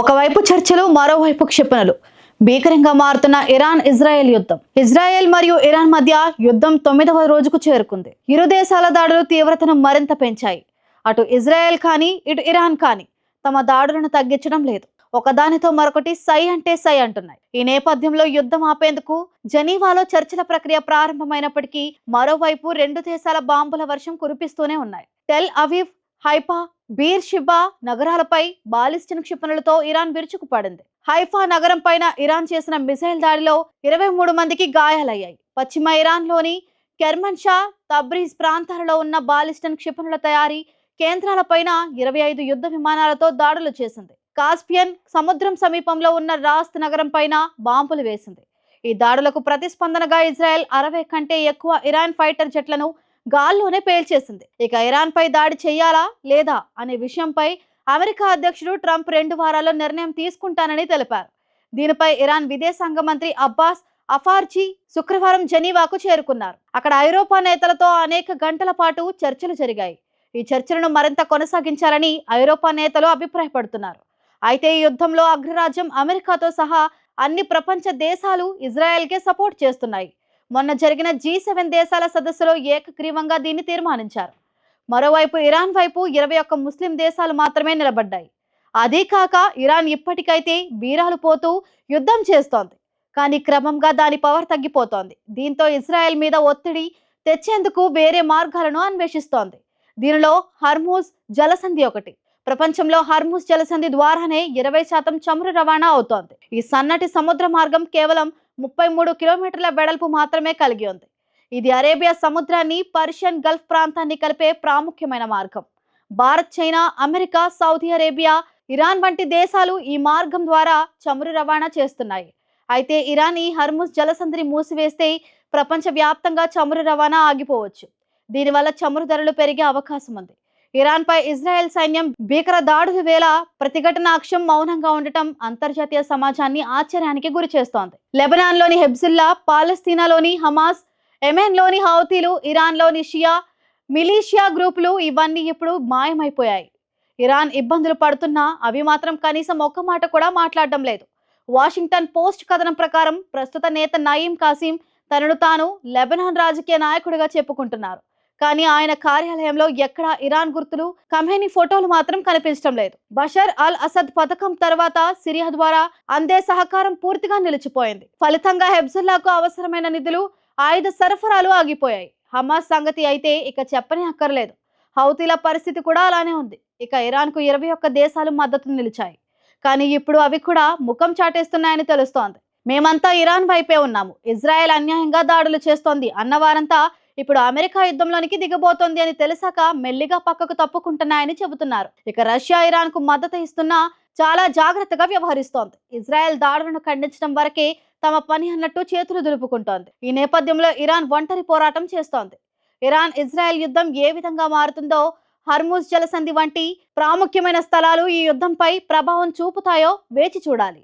ఒకవైపు చర్చలు మరోవైపు క్షిపణులు. భీకరంగా మారుతున్న ఇరాన్ ఇజ్రాయెల్ యుద్ధం. ఇజ్రాయెల్ మరియు ఇరాన్ మధ్య యుద్ధం తొమ్మిదవ రోజుకు చేరుకుంది. ఇరు దేశాల దాడులు తీవ్రతను మరింత పెంచాయి. అటు ఇజ్రాయెల్ కానీ ఇటు ఇరాన్ కానీ తమ దాడులను తగ్గించడం లేదు. ఒకదానితో మరొకటి సై అంటే సై అంటున్నాయి. ఈ నేపథ్యంలో యుద్ధం ఆపేందుకు జనీవాలో చర్చల ప్రక్రియ ప్రారంభమైనప్పటికీ మరోవైపు రెండు దేశాల బాంబుల వర్షం కురిపిస్తూనే ఉన్నాయి. Tel Aviv Haifa Beersheba నగరాలపై బాలిస్టిన్ క్షిపణులతో ఇరాన్ విరుచుకుపడింది. హైఫా నగరం పైన ఇరాన్ చేసిన మిసైల్ దాడిలో ఇరవై మూడు మందికి గాయాలయ్యాయి. పశ్చిమ ఇరాన్లోని కెర్మన్ షా తబ్రీజ్ ప్రాంతాలలో ఉన్న బాలిస్టన్ క్షిపణుల తయారీ కేంద్రాలపైన ఇరవై ఐదు యుద్ధ విమానాలతో దాడులు చేసింది. కాస్పియన్ సముద్రం సమీపంలో ఉన్న రాస్త్ నగరం పైన బాంబులు వేసింది. ఈ దాడులకు ప్రతిస్పందనగా ఇజ్రాయెల్ అరవై కంటే ఎక్కువ ఇరాన్ ఫైటర్ జెట్లను గాల్లోనే పేల్చేసింది. ఇక ఇరాన్ పై దాడి చేయాలా లేదా అనే విషయంపై అమెరికా అధ్యక్షుడు ట్రంప్ రెండు వారాల్లో నిర్ణయం తీసుకుంటానని తెలిపారు. దీనిపై ఇరాన్ విదేశాంగ మంత్రి అబ్బాస్ అఫార్జీ శుక్రవారం జెనీవాకు చేరుకున్నారు. అక్కడ ఐరోపా నేతలతో అనేక గంటల పాటు చర్చలు జరిగాయి. ఈ చర్చలను మరింత కొనసాగించాలని ఐరోపా నేతలు అభిప్రాయపడుతున్నారు. అయితే ఈ యుద్ధంలో అగ్రరాజ్యం అమెరికాతో సహా అన్ని ప్రపంచ దేశాలు ఇజ్రాయెల్కే సపోర్ట్ చేస్తున్నాయి. మొన్న జరిగిన జీ సెవెన్ దేశాల సదస్సులో ఏకగ్రీవంగా దీన్ని తీర్మానించారు. మరోవైపు ఇరాన్ వైపు ఇరవై ఒక్క ముస్లిం దేశాలు మాత్రమే నిలబడ్డాయి. అదీ కాక ఇరాన్ ఇప్పటికైతే బీరాలు పోతూ యుద్ధం చేస్తోంది. కానీ క్రమంగా దాని పవర్ తగ్గిపోతోంది. దీంతో ఇజ్రాయెల్ మీద ఒత్తిడి తెచ్చేందుకు వేరే మార్గాలను అన్వేషిస్తోంది. దీనిలో హర్మూజ్ జలసంధి ఒకటి. ప్రపంచంలో హర్మూజ్ జలసంధి ద్వారానే ఇరవై శాతం చమురు రవాణా అవుతోంది. ఈ సన్నటి సముద్ర మార్గం కేవలం ముప్పై మూడు కిలోమీటర్ల వెడల్పు మాత్రమే కలిగి ఉంది. ఇది అరేబియా సముద్రాన్ని పర్షియన్ గల్ఫ్ ప్రాంతాన్ని కలిపే ప్రాముఖ్యమైన మార్గం. Bharat China America Saudi Arabia Iran వంటి దేశాలు ఈ మార్గం ద్వారా చమురు రవాణా చేస్తున్నాయి. అయితే ఇరాన్ ఈ హర్ముజ్ జలసంధిని మూసివేస్తే ప్రపంచ వ్యాప్తంగా చమురు రవాణా ఆగిపోవచ్చు. దీనివల్ల చమురు ధరలు పెరిగే అవకాశం ఉంది. ఇరాన్ పై ఇజ్రాయెల్ సైన్యం భీకర దాడుల వేళ ప్రతిఘటన అక్షం మౌనంగా ఉండటం అంతర్జాతీయ సమాజాన్ని ఆశ్చర్యానికి గురి చేస్తోంది. లెబనాన్లోని హెబ్జిల్లా పాలస్తీనాలోని హమాస్ ఎమెన్లోని హౌతీలు ఇరాన్లోని షియా మిలీషియా గ్రూపులు ఇవన్నీ ఇప్పుడు మాయమైపోయాయి. ఇరాన్ ఇబ్బందులు పడుతున్నా అవి మాత్రం కనీసం ఒక్క మాట కూడా మాట్లాడడం లేదు. వాషింగ్టన్ పోస్ట్ కథనం ప్రకారం ప్రస్తుత నేత నయీం కాసిం తనను తాను లెబనాన్ రాజకీయ నాయకుడిగా చెప్పుకుంటున్నారు. కానీ ఆయన కార్యాలయంలో ఎక్కడా ఇరాన్ గుర్తులు కమేని ఫోటోలు మాత్రం కనిపించడం లేదు. బషర్ అల్ అసద్ పథకం తర్వాత సిరియా ద్వారా అందే సహకారం పూర్తిగా నిలిచిపోయింది. ఫలితంగా హెబ్జుల్లాకు అవసరమైన నిధులు ఆయుధ సరఫరాలు ఆగిపోయాయి. హమాస్ సంగతి అయితే ఇక చెప్పనే అక్కర్లేదు. హౌతీల పరిస్థితి కూడా అలానే ఉంది. ఇక ఇరాన్కు ఇరవై ఒక్క దేశాలు మద్దతు నిలిచాయి. కానీ ఇప్పుడు అవి కూడా ముఖం చాటేస్తున్నాయని తెలుస్తోంది. మేమంతా ఇరాన్ వైపే ఉన్నాము. ఇజ్రాయెల్ అన్యాయంగా దాడులు చేస్తోంది అన్నవారంతా ఇప్పుడు అమెరికా యుద్ధంలోనికి దిగబోతోంది అని తెలిసాక మెల్లిగా పక్కకు తప్పుకుంటున్నాయని చెబుతున్నారు. ఇక రష్యా ఇరాన్కు మద్దతు ఇస్తున్నా చాలా జాగ్రత్తగా వ్యవహరిస్తోంది. ఇజ్రాయెల్ దాడులను ఖండించడం వరకే తమ పని అన్నట్టు చేతులు దులుపుకుంటోంది. ఈ నేపథ్యంలో ఇరాన్ ఒంటరి పోరాటం చేస్తోంది. ఇరాన్ ఇజ్రాయెల్ యుద్ధం ఏ విధంగా మారుతుందో హర్మూజ్ జలసంధి వంటి ప్రాముఖ్యమైన స్థలాలు ఈ యుద్ధంపై ప్రభావం చూపుతాయో వేచి చూడాలి.